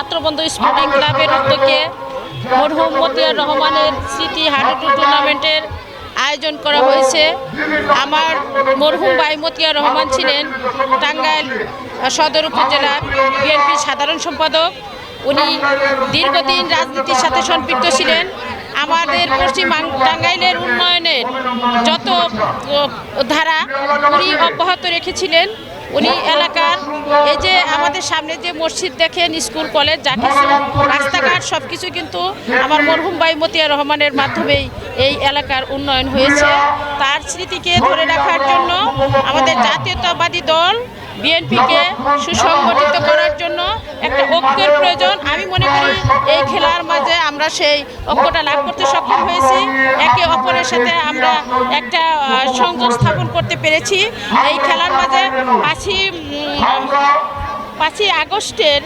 ছাত্রবন্ধু sporting ক্লাবের উদ্যোগে মরহুম মতিয়ার রহমানের স্মৃতি হাডুডু টুর্নামেন্টের আয়োজন করা হয়েছে। আমার মরহুম ভাই মতিয়া রহমান ছিলেন টাঙ্গাইল সদর উপজেলার বিএনপির সাধারণ সম্পাদক। উনি দীর্ঘদিন রাজনীতির সাথে সম্পৃক্ত ছিলেন। আমাদের পশ্চিম টাঙ্গাইলের উন্নয়নের যত ধারা, উনি অব্যাহত রেখেছিলেন। উনি এলাকার এই যে আমাদের সামনে যে মসজিদ দেখেন, স্কুল, কলেজ, যা কিছু, রাস্তাঘাট সব কিছু কিন্তু আমার মরহুম ভাই মতিয়া রহমানের মাধ্যমেই এই এলাকার উন্নয়ন হয়েছে। তার স্মৃতিকে ধরে রাখার জন্য আমাদের জাতীয়তাবাদী দল, বিএনপিকে সুসংগঠিত করার জন্য একটা ঐক্যের প্রয়োজন। আমি মনে আমরা সেই ঐক্যটা লাভ করতে সক্ষম হয়েছি। একে অপরের সাথে আমরা একটা সংযোগ স্থাপন করতে পেরেছি। এই খেলার মাঝে পাঁচই পাঁচই আগস্টের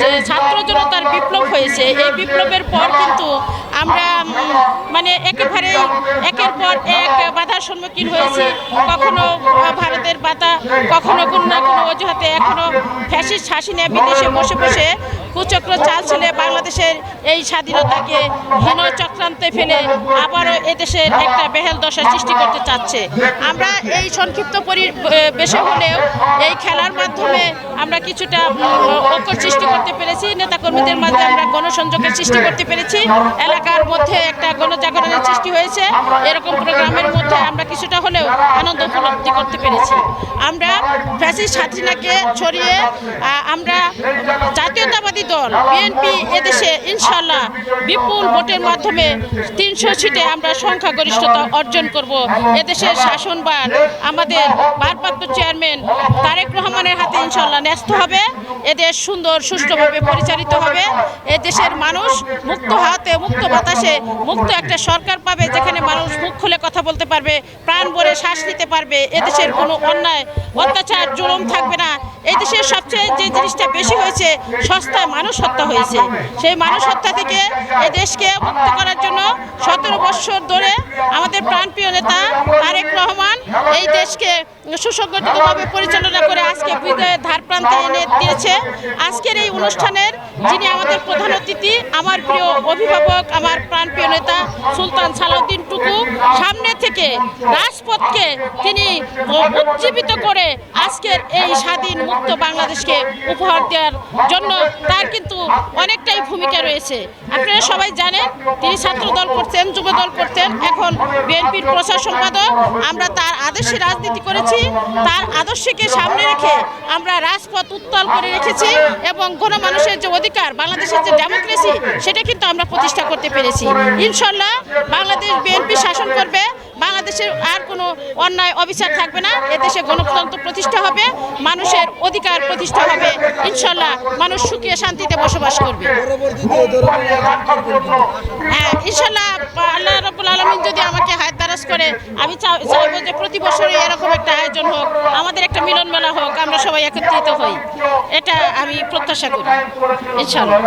যে ছাত্র জনতার বিপ্লব হয়েছে, এই বিপ্লবের পর কিন্তু আমরা মানে একেবারে একের পর এক বাধার সম্মুখীন হয়েছি। কখনো ভারতের বাধা, কখনো কোনো না কোনো অজুহাতে এখনও ফ্যাসিস্ট হাসিনা বিদেশে বসে বসে কুচক্র চাল ছেলে বাংলাদেশের এই স্বাধীনতাকে হীন চক্রান্তে ফেলে আবারও এদেশের একটা বেহেল দশা সৃষ্টি করতে চাচ্ছে। আমরা এই সংক্ষিপ্ত পরিবেশে হলেও এই খেলার মাধ্যমে আমরা কিছুটা ঐক্য সৃষ্টি করতে পেরেছি, নেতাকর্মীদের মাঝে আমরা গণসংযোগের সৃষ্টি করতে পেরেছি। এলাকার মধ্যে একটা গণজাগরণের সৃষ্টি হয়েছে। এরকম প্রোগ্রামের মধ্যে আমরা কিছুটা হলেও আনন্দ উপলব্ধি করতে পেরেছি। আমরা ফ্যাসিস্ট হাসিনাকে ছড়িয়ে আমরা জাতীয়তাবাদী দল। বিএনপি এদেশে ইনশাল্লাহ বিপুল ভোটের মাধ্যমে তিনশো সিটে আমরা সংখ্যাগরিষ্ঠতা অর্জন করব। এদেশের শাসনবার আমাদের ভারপ্রাপ্ত চেয়ারম্যান তারেক রহমানের হাতে ইনশাল্লাহ ন্যস্ত হবে। এদেশ সুন্দর, সুষ্ঠুভাবে পরিচালিত হবে। এদেশের মানুষ মুক্ত হাতে, মুক্ত বাতাসে মুক্ত একটা সরকার পাবে যেখানে বলতে পারবে, প্রাণ ভরে শ্বাস নিতে পারবে, এদেশের কোনো অন্যায়, অত্যাচার, জুলুম থাকবে না। এই দেশের সবচেয়ে যে জিনিসটা বেশি হয়েছে, সস্তায় মানুষ হত্যা হয়েছে। সেই মানুষ হত্যা থেকে এদেশকে দেশকে মুক্ত করার জন্য সতেরো বছর ধরে আমাদের প্রাণপ্রিয় নেতা তারেক রহমান এই দেশকে সুসংগঠিতভাবে পরিচালনা করে আজকে বিজয়ের ধার প্রান্তে এনে দিয়েছে। আজকের এই অনুষ্ঠানের যিনি আমাদের প্রধান অতিথি, আমার প্রিয় অভিভাবক, আমার প্রাণপ্রিয় নেতা সুলতান সালাউদ্দিন টুকু, সামনে থেকে রাজপথকে তিনি উজ্জীবিত করে আজকের এই স্বাধীন মুক্ত বাংলাদেশকে উপহার দেওয়ার জন্য তার কিন্তু অনেকটাই ভূমিকা রয়েছে। আপনারা সবাই জানেন, তিনি ছাত্র দল করতেন, যুব দল করতেন, এখন বিএনপির প্রচার সম্পাদক। আমরা তার আদর্শে রাজনীতি করেছি, তার আদর্শকে সামনে রেখে আমরা রাজপথ উত্তাল করে রেখেছি এবং গণমানুষের যে অধিকার, বাংলাদেশের যে ডেমোক্রেসি, সেটা কিন্তু আমরা প্রতিষ্ঠা করতে পেরেছি। ইনশাল্লাহ বাংলাদেশ বিএনপি শাসন করবে বাংলাদেশের আর কোনো অন্যায়, অবিচার থাকবে না। এদেশে গণতন্ত্র প্রতিষ্ঠা হবে, মানুষের অধিকার প্রতিষ্ঠা হবে। ইনশাল্লাহ মানুষ সুখে শান্তিতে বসবাস করবে। হ্যাঁ ইনশাল্লাহ আল্লাহ রবুল আলমিন যদি আমাকে হায়াত দারাজ করে, আমি চাই- চাইব যে প্রতি বছরই এরকম একটা আয়োজন হোক, আমাদের একটা মিলন মেলা হোক, আমরা সবাই একত্রিত হই। এটা আমি প্রত্যাশা করি, ইনশাল্লাহ।